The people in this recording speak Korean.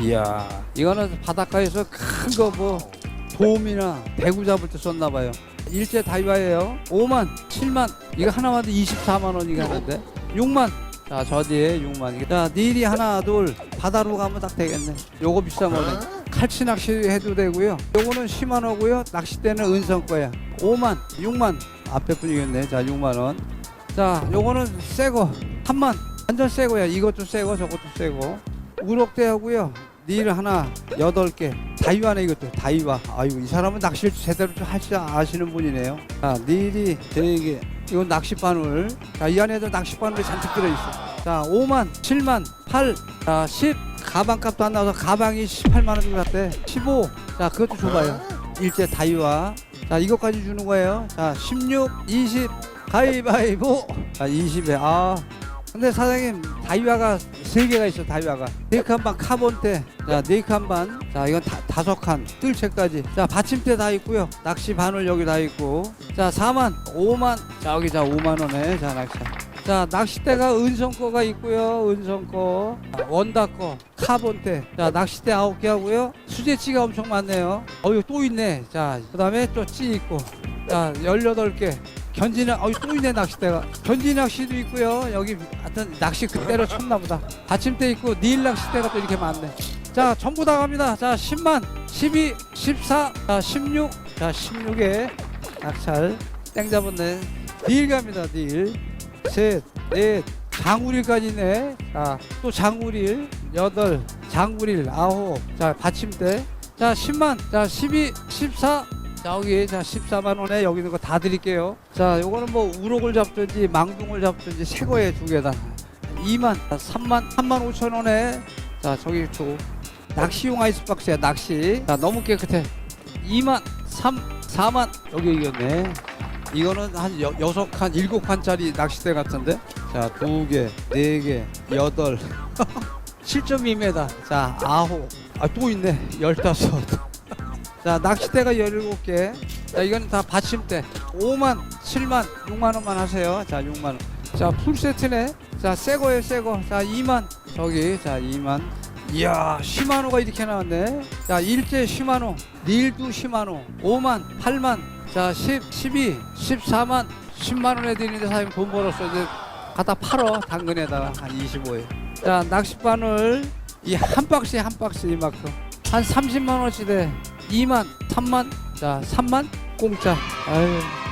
이야, 이거는 바닷가에서 큰 거 뭐 도움이나 배구 잡을 때 썼나 봐요. 일제 다이와예요. 5만, 7만, 이거 하나만 도 24만 원이가 하는데 6만. 자, 저 뒤에 6만. 자, 닐이 하나, 둘, 바다로 가면 딱 되겠네. 요거 비싼 거네. 칼치 낚시 해도 되고요. 요거는 10만 원고요. 낚싯대는 은성 거야. 5만, 6만. 앞에 분이겠네. 자, 6만 원. 자, 요거는 새거 3만. 완전 새거야. 이것도 새거, 저것도 새거. 우럭대 하고요. 닐 하나 여덟 개. 다이와네 이것도 다이와. 아유 이 사람은 낚시를 제대로 좀할줄 아시는 분이네요. 자 닐이 세 개. 이건 낚시 바늘. 자이 안에도 낚시 바늘이 잔뜩 들어있어. 자 5만, 7만, 8, 자 10. 가방값도 안 나와서 가방이 18만 원 정도 갔대. 15. 자 그것도 줘봐요. 일제 다이와. 자 이것까지 주는 거예요. 자 16, 20. 가위바위보. 자 20에 아. 근데 사장님 다이와가 세 개가 있어 다이와가. 네 칸반 카본테. 자 네 칸반 자 이건 다, 다섯 칸. 뜰채까지. 자 받침대 다 있고요. 낚시 바늘 여기 다 있고. 자 4만. 5만. 자 여기 자 5만 원에. 자 낚시. 자 낚싯대가 은성 거가 있고요. 은성 거. 자, 원다 거. 카본테. 자 낚싯대 아홉 개 하고요. 수제찌가 엄청 많네요. 어유 또 있네. 자 그 다음에 또 찌 있고. 자 18개 견지 낚, 어이 또 있네 낚싯대가. 견지 낚시도 있고요. 여기 하여튼 낚시 그대로 쳤나 보다. 받침대 있고 닐 낚싯대가 또 이렇게 많네. 자 전부 다 갑니다. 자 10만, 12, 14, 자 16, 자 16에 낙찰 땡 잡았네. 닐 갑니다. 닐. 셋, 넷, 장우릴까지 있네. 자또 장우릴 여덟, 장우릴 아홉. 자 받침대. 자 10만, 자 12, 14. 자 여기 자 14만 원에 여기 있는 거 다 드릴게요. 자 요거는 뭐 우럭을 잡든지 망둥을 잡든지 새거에 두 개다. 2만, 3만, 3만 5천 원에 자 저기 또 낚시용 아이스박스야 낚시. 자 너무 깨끗해. 2만, 3, 4만 여기 이겼네. 이거는 한 여, 여섯 칸, 일곱 칸짜리 낚싯대 같은데. 자 두 개, 네 개, 여덟. 7.2m. 자 아홉. 아 또 있네. 열다섯. 자 낚싯대가 17개. 자 이거는 다 받침대. 5만 7만 6만 원만 하세요. 자 6만 원 자 풀세트네. 자 새거예요 새거. 자 2만. 저기 자 2만. 이야 시마노가 이렇게 나왔네. 자 일제 시마노 닐도 시마노 5만 8만. 자 10, 12 14만. 10만 원에 드리는데 사장님 돈 벌었어. 이제 갖다 팔어 당근에다가. 한 25에. 자 낚싯바늘. 이 한 박스에 한 박스 이만큼. 한 30만 원치대 2만, 3만, 자 3만 공짜. 아유